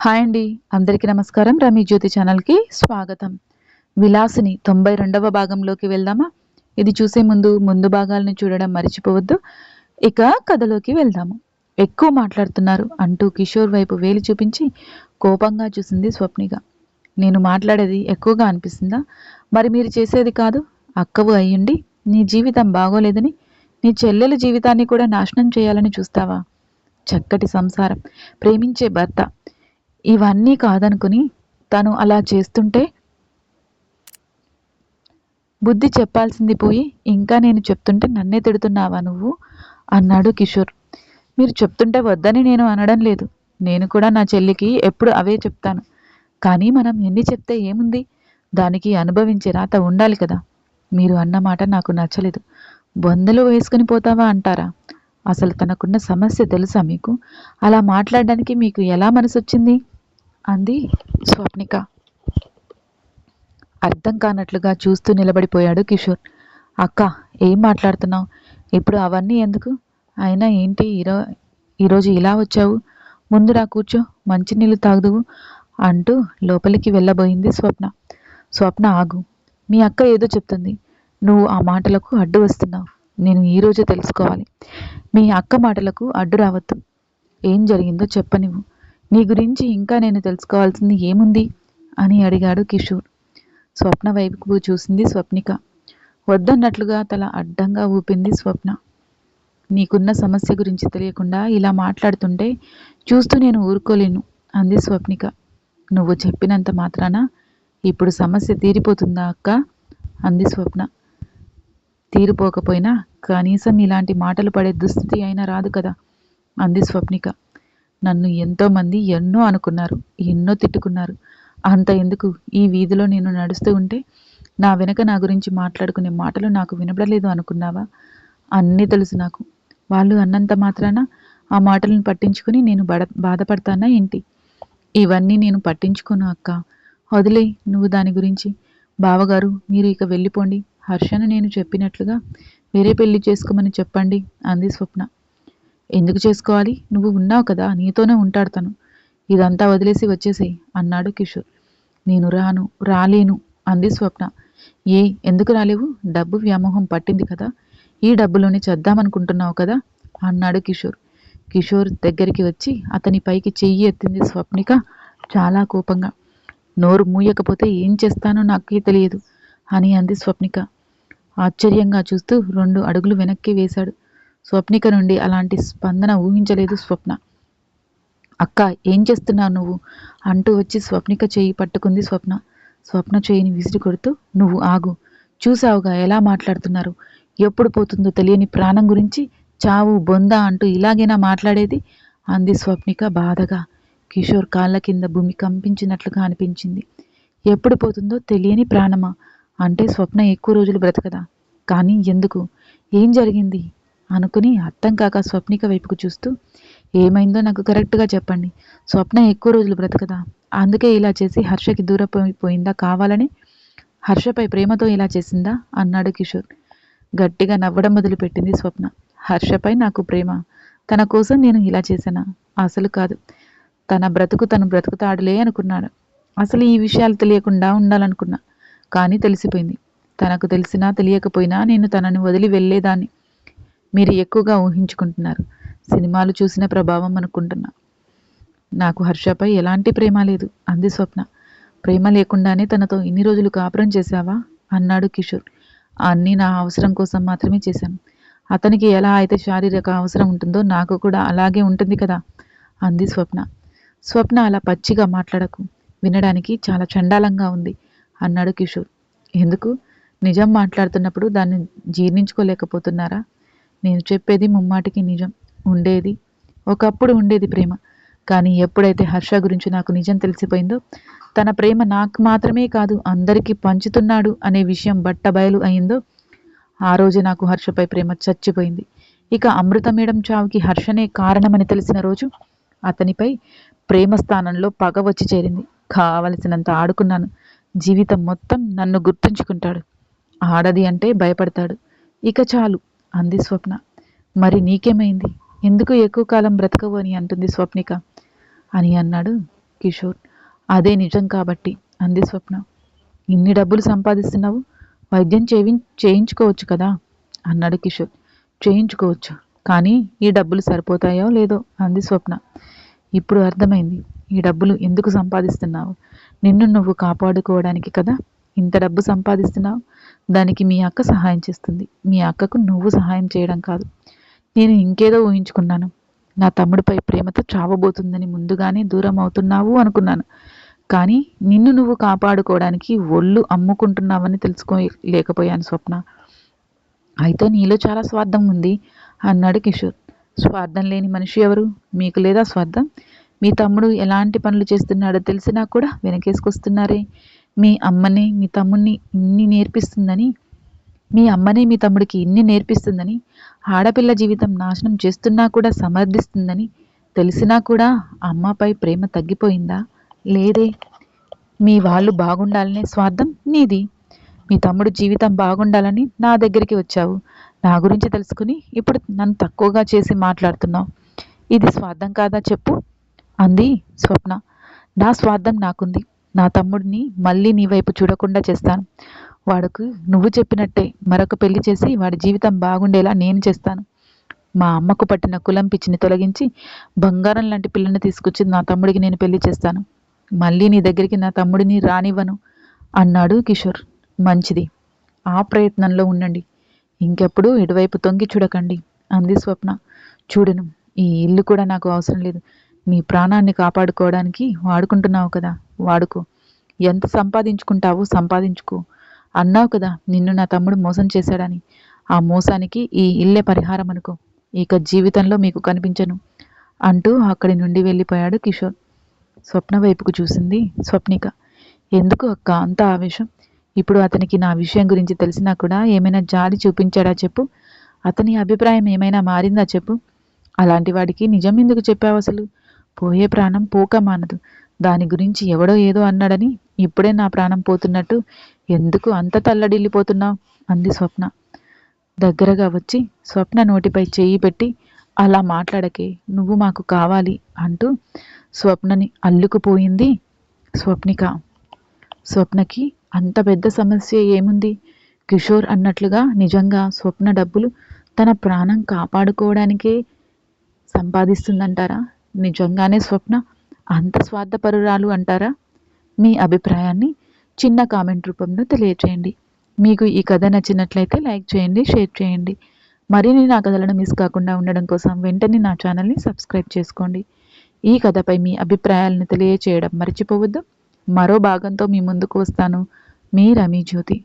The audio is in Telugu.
హాయ్ అండి. అందరికీ నమస్కారం. రమి జ్యోతి ఛానల్కి స్వాగతం. విలాసిని తొంభై రెండవ భాగంలోకి వెళ్దామా? ఇది చూసే ముందు ముందు భాగాలను చూడడం మర్చిపోవద్దు. ఇక కథలోకి వెళ్దాము. ఎక్కువ మాట్లాడుతున్నారు అంటూ కిషోర్ వైపు వేలు చూపించి కోపంగా చూసింది స్వప్నిక. నేను మాట్లాడేది ఎక్కువగా అనిపిస్తుందా? మరి మీరు చేసేది కాదు. అక్కవు అయ్యుండి నీ జీవితం బాగోలేదని నీ చెల్లెల జీవితాన్ని కూడా నాశనం చేయాలని చూస్తావా? చక్కటి సంసారం. ప్రేమించే భర్త. ఇవన్నీ కాదనుకుని తను అలా చేస్తుంటే బుద్ధి చెప్పాల్సింది పోయి ఇంకా నేను చెప్తుంటే నన్నే తిడుతున్నావా నువ్వు? అన్నాడు కిషోర్. మీరు చెప్తుంటే వద్దని నేను అనడం లేదు. నేను కూడా నా చెల్లికి ఎప్పుడు అవే చెప్తాను. కానీ మనం ఎన్ని చెప్తే ఏముంది? దానికి అనుభవించే రాత ఉండాలి కదా. మీరు అన్నమాట నాకు నచ్చలేదు. బొందలు వేసుకుని పోతావా అంటారా? అసలు తనకున్న సమస్య తెలుసా మీకు? అలా మాట్లాడడానికి మీకు ఎలా మనసు వచ్చింది అంది స్వప్నిక. అర్థం కానట్లుగా చూస్తూ నిలబడిపోయాడు కిషోర్. అక్క ఏం మాట్లాడుతున్నావు? ఇప్పుడు అవన్నీ ఎందుకు? అయినా ఏంటి ఈరో ఈరోజు ఇలా వచ్చావు? ముందు రా కూర్చో మంచినీళ్ళు తాగుదువు అంటూ లోపలికి వెళ్ళబోయింది స్వప్న. స్వప్న ఆగు. మీ అక్క ఏదో చెప్తుంది. నువ్వు ఆ మాటలకు అడ్డు వస్తున్నావు నేను ఈరోజే తెలుసుకోవాలి. మీ అక్క మాటలకు అడ్డు రావద్దు. ఏం జరిగిందో చెప్పనివ్వు. నీ గురించి ఇంకా నేను తెలుసుకోవాల్సింది ఏముంది? అని అడిగాడు కిషోర్. స్వప్న వైపుకు చూసింది స్వప్నిక. వద్దన్నట్లుగా తల అడ్డంగా ఊపింది స్వప్న. నీకున్న సమస్య గురించి తెలియకుండా ఇలా మాట్లాడుతుంటే చూస్తూ నేను ఊరుకోలేను అంది స్వప్నిక. నువ్వు చెప్పినంత మాత్రాన ఇప్పుడు సమస్య తీరిపోతుందా అక్క? అంది స్వప్న. తీరిపోకపోయినా కనీసం ఇలాంటి మాటలు పడే దుస్థితి అయినా రాదు కదా అంది స్వప్నిక. నన్ను ఎంతోమంది ఎన్నో అనుకున్నారు ఎన్నో తిట్టుకున్నారు. అంత ఎందుకు? ఈ వీధిలో నేను నడుస్తూ ఉంటే నా వెనక నా గురించి మాట్లాడుకునే మాటలు నాకు వినపడలేదు అనుకున్నావా? అన్నీ తెలుసు నాకు. వాళ్ళు అన్నంత మాత్రాన ఆ మాటలను పట్టించుకుని నేను బడ బాధపడతానా ఏంటి? ఇవన్నీ నేను పట్టించుకోను అక్క. వదిలే నువ్వు దాని గురించి. బావగారు మీరు ఇక వెళ్ళిపోండి. హర్షను నేను చెప్పినట్లుగా వేరే పెళ్ళి చేసుకోమని చెప్పండి అంది స్వప్న. ఎందుకు చేసుకోవాలి? నువ్వు ఉన్నావు కదా నీతోనే ఉంటాడు తను. ఇదంతా వదిలేసి వచ్చేసేయి అన్నాడు కిషోర్. నేను రాను రాలేను అంది స్వప్న. ఏ ఎందుకు రాలేవు? డబ్బు వ్యామోహం పట్టింది కదా. ఈ డబ్బులోనే చేద్దామనుకుంటున్నావు కదా అన్నాడు కిషోర్. కిషోర్ దగ్గరికి వచ్చి అతని పైకి చెయ్యి ఎత్తింది స్వప్నిక చాలా కోపంగా. నోరు మూయకపోతే ఏం చేస్తానో నాకే తెలియదు. అని అంది స్వప్నిక. ఆశ్చర్యంగా చూస్తూ రెండు అడుగులు వెనక్కి వేశాడు. స్వప్నిక నుండి అలాంటి స్పందన ఊహించలేదు స్వప్న. అక్క ఏం చేస్తున్నావు నువ్వు? అంటూ వచ్చి స్వప్నిక చేయి పట్టుకుంది స్వప్న. స్వప్న చేయిని విసిరి కొడుతూ నువ్వు ఆగు. చూసావుగా ఎలా మాట్లాడుతున్నారు? ఎప్పుడు పోతుందో తెలియని ప్రాణం గురించి చావు బొంద అంటూ ఇలాగైనా మాట్లాడేది? అంది స్వప్నిక బాధగా. కిషోర్ కాళ్ళ కింద భూమి కంపించినట్లుగా అనిపించింది. ఎప్పుడు పోతుందో తెలియని ప్రాణమా? అంటే స్వప్న ఎక్కువ రోజులు బ్రతకదా? కానీ ఎందుకు? ఏం జరిగింది? అనుకుని అర్థం కాక స్వప్నిక వైపుకు చూస్తూ ఏమైందో నాకు కరెక్ట్గా చెప్పండి. స్వప్న ఎక్కువ రోజులు బ్రతకదా? అందుకే ఇలా చేసి హర్షకి దూరపోయిందా కావాలని? హర్షపై ప్రేమతో ఇలా చేసిందా? అన్నాడు కిషోర్. గట్టిగా నవ్వడం మొదలుపెట్టింది స్వప్న. హర్షపై నాకు ప్రేమ. తన కోసం నేను ఇలా చేశానా? అసలు కాదు. తన బ్రతుకు తను బ్రతుకుతాడులే అనుకున్నాడు. అసలు ఈ విషయాలు తెలియకుండా ఉండాలనుకున్నా. కానీ తెలిసిపోయింది. తనకు తెలిసినా తెలియకపోయినా నేను తనని వదిలి వెళ్ళేదాన్ని. మీరు ఎక్కువగా ఊహించుకుంటున్నారు. సినిమాలు చూసిన ప్రభావం అనుకుంటున్నా. నాకు హర్షపై ఎలాంటి ప్రేమ లేదు అంది స్వప్న. ప్రేమ లేకుండానే తనతో ఇన్ని రోజులు కాపురం చేశావా? అన్నాడు కిషోర్. అన్నీ నా అవసరం కోసం మాత్రమే చేశాను. అతనికి ఎలా అయితే శారీరక అవసరం ఉంటుందో నాకు కూడా అలాగే ఉంటుంది కదా అంది స్వప్న. స్వప్న అలా పచ్చిగా మాట్లాడకు. వినడానికి చాలా చండాలంగా ఉంది. అన్నాడు కిషోర్. ఎందుకు? నిజం మాట్లాడుతున్నప్పుడు దాన్ని జీర్ణించుకోలేకపోతున్నారా? నేను చెప్పేది ముమ్మాటికి నిజం. ఉండేది. ఒకప్పుడు ఉండేది ప్రేమ. కానీ ఎప్పుడైతే హర్ష గురించి నాకు నిజం తెలిసిపోయిందో తన ప్రేమ నాకు మాత్రమే కాదు అందరికీ పంచుతున్నాడు అనే విషయం బట్టబయలు అయిందో ఆ రోజు నాకు హర్షపై ప్రేమ చచ్చిపోయింది. ఇక అమృత మేడం చావుకి హర్షనే కారణమని తెలిసిన రోజు అతనిపై ప్రేమ స్థానంలో పగ వచ్చి చేరింది. కావలసినంత ఆడుకున్నాను. జీవితం మొత్తం నన్ను గుర్తుంచుకుంటాడు. ఆడది అంటే భయపడతాడు. ఇక చాలు అంది స్వప్న. మరి నీకేమైంది? ఎందుకు ఎక్కువ కాలం బ్రతకవు అని అంటుంది స్వప్నిక. అని అన్నాడు కిషోర్. అదే నిజం కాబట్టి అంది స్వప్న. ఇన్ని డబ్బులు సంపాదిస్తున్నావు? వైద్యం చేయి చేయించుకోవచ్చు కదా? అన్నాడు కిషోర్. చేయించుకోవచ్చు కానీ ఈ డబ్బులు సరిపోతాయో లేదో అంది స్వప్న. ఇప్పుడు అర్థమైంది ఈ డబ్బులు ఎందుకు సంపాదిస్తున్నావు? నిన్ను నువ్వు కాపాడుకోవడానికి కదా ఇంత డబ్బు సంపాదిస్తున్నావు? దానికి మీ అక్క సహాయం చేస్తుంది. మీ అక్కకు నువ్వు సహాయం చేయడం కాదు. నేను ఇంకేదో ఊహించుకున్నాను. నా తమ్ముడిపై ప్రేమతో చావబోతుందని ముందుగానే దూరం అవుతున్నావు అనుకున్నాను. కానీ నిన్ను నువ్వు కాపాడుకోవడానికి ఒళ్ళు అమ్ముకుంటున్నావని తెలుసుకోలేకపోయాను స్వప్న. అయితే నీలో చాలా స్వార్థం ఉంది అన్నాడు కిషోర్. స్వార్థం లేని మనిషి ఎవరు? మీకు లేదా స్వార్థం? మీ తమ్ముడు ఎలాంటి పనులు చేస్తున్నాడో తెలిసినా కూడా వెనకేసుకొస్తున్నారే. మీ అమ్మని మీ తమ్ముడిని ఇన్ని నేర్పిస్తుందని మీ అమ్మనే మీ తమ్ముడికి ఇన్ని నేర్పిస్తుందని ఆడపిల్ల జీవితం నాశనం చేస్తున్నా కూడా సమర్థిస్తుందని తెలిసినా కూడా అమ్మపై ప్రేమ తగ్గిపోయిందా? లేదే. మీ వాళ్ళు బాగుండాలనే స్వార్థం నీది. మీ తమ్ముడు జీవితం బాగుండాలని నా దగ్గరికి వచ్చావు. నా గురించి తెలుసుకుని ఇప్పుడు నన్ను తక్కువగా చేసి మాట్లాడుతున్నావు. ఇది స్వార్థం కాదా చెప్పు. అంది స్వప్న. నా స్వార్థం నాకుంది. నా తమ్ముడిని మళ్ళీ నీ వైపు చూడకుండా చేస్తాను. వాడుకు నువ్వు చెప్పినట్టే మరొక పెళ్ళి చేసి వాడి జీవితం బాగుండేలా నేను చేస్తాను. మా అమ్మకు పట్టిన కులం పిచ్చిని తొలగించి బంగారం లాంటి పిల్లని తీసుకొచ్చి నా తమ్ముడికి నేను పెళ్ళి చేస్తాను. మళ్ళీ నీ దగ్గరికి నా తమ్ముడిని రానివ్వను అన్నాడు కిషోర్. మంచిది. ఆ ప్రయత్నంలో ఉండండి. ఇంకెప్పుడు ఇటువైపు తొంగి చూడకండి అంది స్వప్న. చూడను ఈ ఇల్లు కూడా నాకు అవసరం లేదు. నీ ప్రాణాన్ని కాపాడుకోవడానికి వాడుకుంటున్నావు కదా వాడుకో. ఎంత సంపాదించుకుంటావో సంపాదించుకో. అన్నావు కదా నిన్ను నా తమ్ముడు మోసం చేశాడని. ఆ మోసానికి ఈ ఇల్లే పరిహారం అనుకో. ఇక జీవితంలో మీకు కనిపించను అంటూ అక్కడి నుండి వెళ్ళిపోయాడు కిషోర్. స్వప్న వైపుకు చూసింది స్వప్నిక. ఎందుకు అక్క అంత ఆవేశం? ఇప్పుడు అతనికి నా విషయం గురించి తెలిసినా కూడా ఏమైనా జాలి చూపించాడా చెప్పు? అతని అభిప్రాయం ఏమైనా మారిందా చెప్పు? అలాంటి వాడికి నిజం ఎందుకు చెప్పావు అసలు? పోయే ప్రాణం పోక మానదు. దాని గురించి ఎవడో ఏదో అన్నాడని ఇప్పుడే నా ప్రాణం పోతున్నట్టు ఎందుకు అంత తల్లడిల్లిపోతున్నావు? అంది స్వప్న. దగ్గరగా వచ్చి స్వప్న నోటిపై చేయి పెట్టి అలా మాట్లాడకే నువ్వు మాకు కావాలి అంటూ స్వప్నని అల్లుకుపోయింది స్వప్నిక. స్వప్నకి అంత పెద్ద సమస్య ఏముంది? కిషోర్ అన్నట్లుగా నిజంగా స్వప్న డబ్బులు తన ప్రాణం కాపాడుకోవడానికే సంపాదిస్తుందంటారా? నిజంగానే స్వప్న అంత స్వార్థపరురాలు అంటారా? మీ అభిప్రాయాన్ని చిన్న కామెంట్ రూపంలో తెలియచేయండి. మీకు ఈ కథ నచ్చినట్లయితే లైక్ చేయండి షేర్ చేయండి. మరిన్ని నా కథలను మిస్ కాకుండా ఉండడం కోసం వెంటనే నా ఛానల్ని సబ్స్క్రైబ్ చేసుకోండి. ఈ కథపై మీ అభిప్రాయాలను తెలియచేయడం మర్చిపోవద్దు. మరో భాగంతో మీ ముందుకు వస్తాను. మీ రమీ జ్యోతి.